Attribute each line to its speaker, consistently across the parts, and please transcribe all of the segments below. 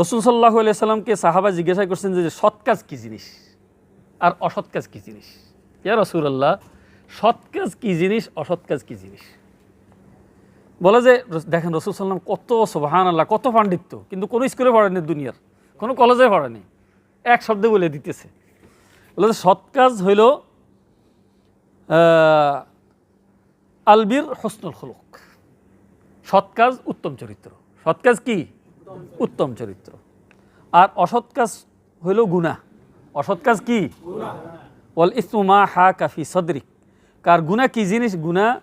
Speaker 1: রসুল সাল্লাহ সাল্লামকে সাহাবা জিজ্ঞাসা করছেন যে সৎ কাজ কী জিনিস? আর অসৎ কাজ কী জিনিস? ইয়া রসুল্লাহ সৎ কাজ কী জিনিস, অসৎ কাজ কী জিনিস? বলে যে দেখেন রসুল সাল্লাম কত সোবাহান আল্লাহ কত পাণ্ডিত্য, কিন্তু কোনো স্কুলে পড়েনি দুনিয়ার, কোনো কলেজে পড়েনি এক শব্দে বলে দিতেছে। বলে যে সৎ কাজ হইল আলবির হসনুল হলুক সৎ কাজ উত্তম চরিত্র। সৎ কাজ কি? উত্তম চরিত্র। আর অসৎ কাজ হইল গুণা অসৎ কাজ কি? ওয়াল ইসমা হা কাফি সদরিক। কার গুণা কি জিনিস? গুণা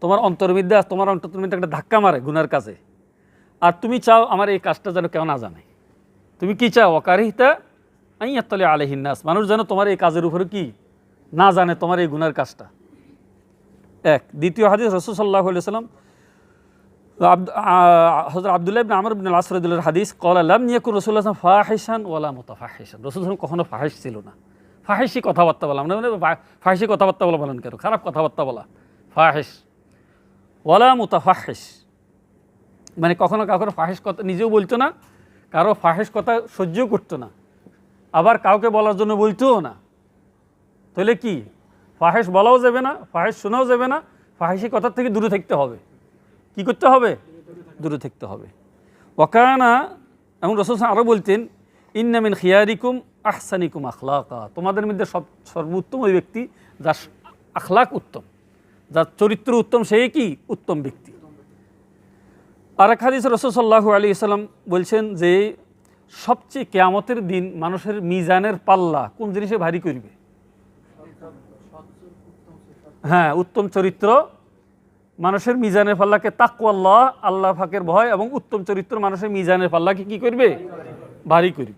Speaker 1: তোমার অন্তর্বিদ্যা তোমার অন্তর্বিদ্যা একটা ধাক্কা মারে গুনার কাজে। আর তুমি চাও আমার এই কাজটা যেন কেউ না জানে। তুমি কি চাও? অকারিহিতা আইয়াতলে আলহিনাস মানুষ যেন তোমার এই কাজের উপরে কি? না জানে তোমার এই গুনার কাজটা। এক। দ্বিতীয় হাদিস রসুল সাল্লাহ সাল্লাম হজরত আবদুল্লাহ ইবনে আমর ইবনে আসরদুল্লাহ হাদিস, কল আল্লাহ নিয়াকুর রসুল্লাহ ফাহিসান ওয়ালা রসুল সাল্লাম কখনো ফাহিস ছিল না। ফাহিসি কথাবার্তা বলা মানে ফা- ফাহিসি কথাবার্তা বলা বলেন কেন? খারাপ কথাবার্তা বলা। ফাহিস ওয়ালা মুতাফাহিস মানে কখনো কাউকে ফাহিস কথা নিজেও বলতো না, কারও ফাহিস কথা সহ্যও করতো না। আবার কাউকে বলার জন্য বলতেও না। তাহলে কি? ফাহেস বলাও যাবে না ফাহেস শোনাও যাবে না ফাহেসি কথার থেকে দূরে থাকতে হবে। কি করতে হবে? দূরে থাকতে হবে। ওয়াকানা এবং রসুল আরও বলতেন ইন্নামিন খিয়ারিকুম আহসানিকুম আখলাকা। তোমাদের মধ্যে সব সর্বোত্তম ওই ব্যক্তি যার আখলাক উত্তম। যার চরিত্র উত্তম সেই কি? উত্তম ব্যক্তি। আর এক হাদিস রসুল সাল্লাহু আলী ইসলাম বলছেন যে, সবচেয়ে কেয়ামতের দিন মানুষের মিজানের পাল্লা কোন জিনিসে ভারী করবে? হ্যাঁ উত্তম চরিত্র মানুষের মিজানের পাল্লাকে তাকুয়াল্লাহ আল্লাহ ফাঁকের ভয় এবং উত্তম চরিত্র মানুষের মিজানের পাল্লাকে কি করবে? ভারী করবে।